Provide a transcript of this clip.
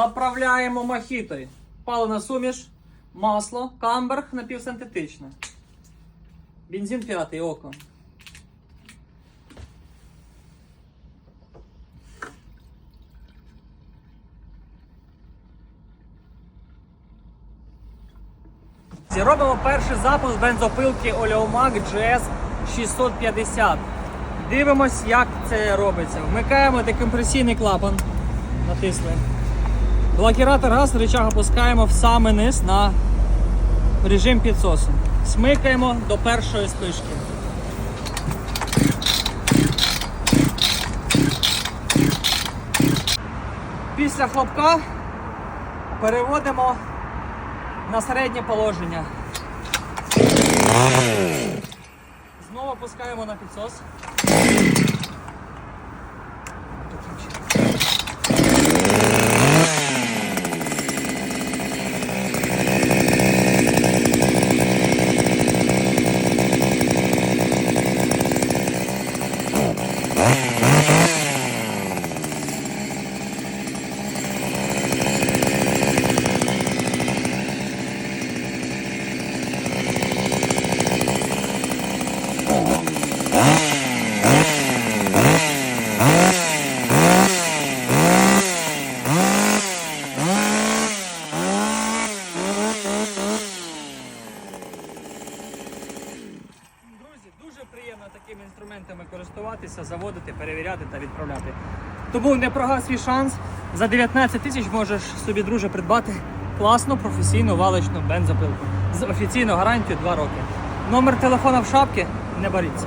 Заправляємо мохітою. Палена суміш, масло, камбер напівсинтетичне. Бензин п'ятий око. Робимо перший запуск бензопилки Oleomac GS 650. Дивимось, як це робиться. Вмикаємо декомпресійний клапан. Натисли. Блокіратор газ, рычаг опускаємо в самий низ на режим підсосу. Смикаємо до першої спишки. Після хлопка переводимо на середнє положення. Знову опускаємо на підсос. Yeah. Дуже такими інструментами користуватися, заводити, перевіряти та відправляти. Тому не прогав свій шанс. За 19 тисяч можеш собі, друже, придбати класну професійну валичну бензопилку з офіційною гарантією 2 роки. Номер телефона в шапці не боріться.